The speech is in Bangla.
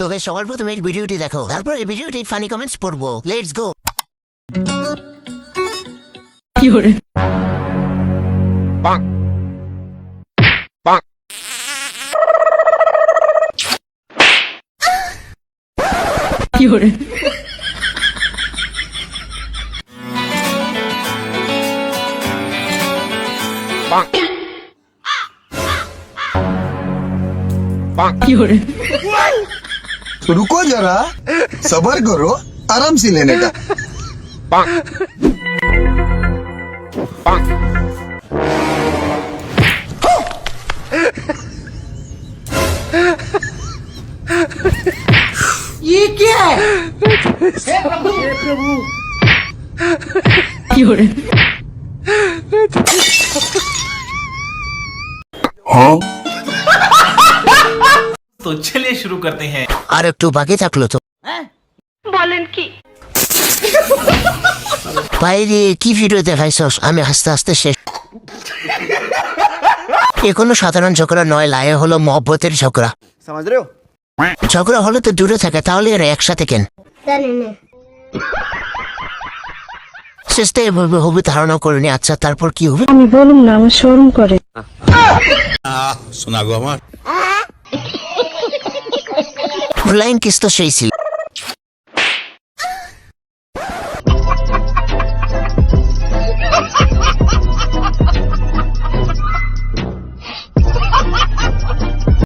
তবে সবার প্রথমে এই ভিডিওটি দেখো। তারপর এই ভিডিওটি ফানি কমেন্টস পড়ব। লেটস গো रुको जरा सबर करो आराम से लेने का तो चलिए शुरू करते हैं আর একটু বাকি থাকলো তো বলেন কি বাইরে কি ভিডিও দেখাইছস আমি হাসতে হাসতে শেষ এ কোনো সাধারণ ঝগড়া নয় লায়ে হলো মহব্বতের ঝগড়া समझ रहे हो ঝগড়া হলে তো দূরে থাকে তাহলে এরা একসাথে কেন শেষটা এভাবে হবে ধারণা করিনি আচ্ছা তারপর কি হবে আমি বলুম না আমার শরম করে অনলাইন কিস তো সেই